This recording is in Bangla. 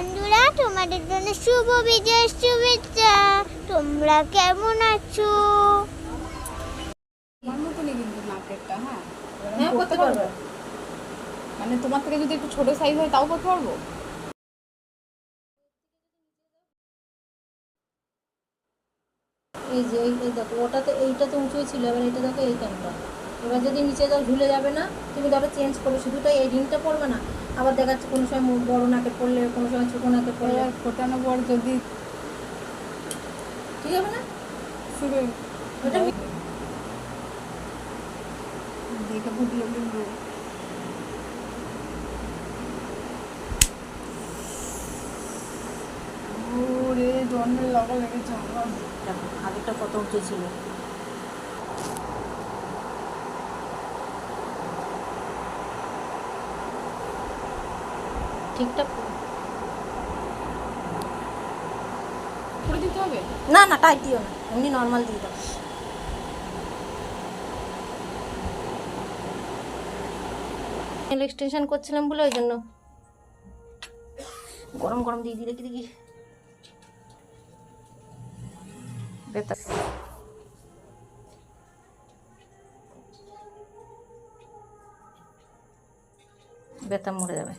বন্ধুরা তোমাদের জন্য শুভ বিজয়ের শুভেচ্ছা। তোমরা কেমন আছো? হ্যাঁ? হ্যাঁ করতে পারবে? মানে তোমার থেকে যদি একটু ছোট সাইজ হয় তাও করতে পারব? এই যে এই দেখো ওটাতে এইটা তো উঁচু ছিল এবার এটা দেখো এই এইখানটা। এবার যদি নিচে যাও ঝুলে যাবে না। তুমি ধরো চেঞ্জ করবে শুধুটা এই রিংটা পরবে না। আবার দেখা যাচ্ছে কোনো সময় বড় নাকে পড়লে কোনো সময় ছোটো নাকে পড়লে। ফোটানো পর যদি ঠিক হবে না? শুরু ওটা দেখে ফুটলো কিন্তু ওরে জন্মের লাগা লেগেছে আমার। দেখো আগেরটা কত উঁচু ঠিকঠাক করে দিতে হবে? না না টাইট দিও না। এমনি নর্মাল দিয়ে দাও। নেল এক্সটেনশন করছিলাম বলে ওই জন্য। গরম গরম দিয়ে দিলে কি দেখি। বেতা বেতা মরে যাবে।